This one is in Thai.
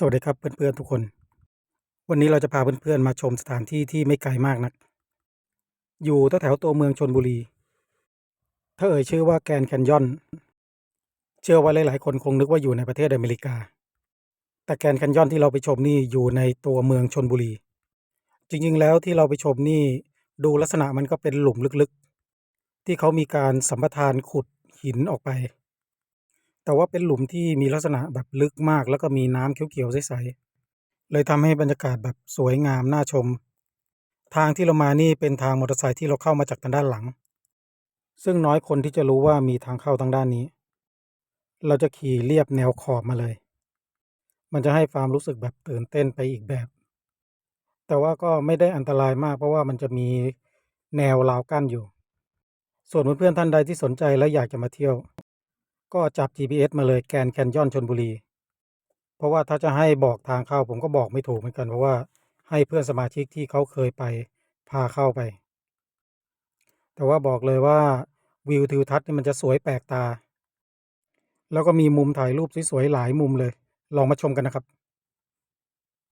สวัสดีครับเพื่อนๆทุกคน วันนี้เราจะพาเพื่อนๆมาชมสถานที่ที่ไม่ไกลมากนัก อยู่แถวตัวเมืองชนบุรี ถ้าเอ่ยชื่อว่าแกนแคนยอน เชื่อว่าหลายๆคนคงนึกว่าอยู่ในประเทศอเมริกา แต่แกนแคนยอนที่เราไปชมนี่อยู่ในตัวเมืองชนบุรี จริงๆแล้วที่เราไปชมนี่ดูลักษณะมันก็เป็นหลุมลึกๆ ที่เขามีการสัมปทานขุดหินออกไป แต่ว่าเป็นหลุมที่มีลักษณะแบบลึกมาก แล้วก็มีน้ำเขียวๆใสๆเลยทำให้บรรยากาศแบบสวยงามน่าชม ทางที่เรามานี่เป็นทางมอเตอร์ไซค์ที่เราเข้ามาจากทางด้านหลัง ซึ่งน้อยคนที่จะรู้ว่ามีทางเข้าทางด้านนี้ เราจะขี่เรียบแนวขอบมาเลย มันจะให้ความรู้สึกแบบตื่นเต้นไปอีกแบบ แต่ว่าก็ไม่ได้อันตรายมาก เพราะว่ามันจะมีแนวราวกั้นอยู่ ส่วนเพื่อนๆท่านใดที่สนใจและอยากจะมาเที่ยว ก็จับ GPS มาเลยแกนแคนยอนชนบุรี เพราะว่าถ้าจะให้บอกทางเข้าผมก็บอกไม่ถูกเหมือนกัน เพราะว่าให้เพื่อนสมาชิกที่เขาเคยไปพาเข้าไป แต่ว่าบอกเลยว่าวิวทิวทัศน์นี่มันจะสวยแปลกตา แล้วก็มีมุมถ่ายรูปสวยๆหลายมุมเลย ลองมาชมกันนะครับ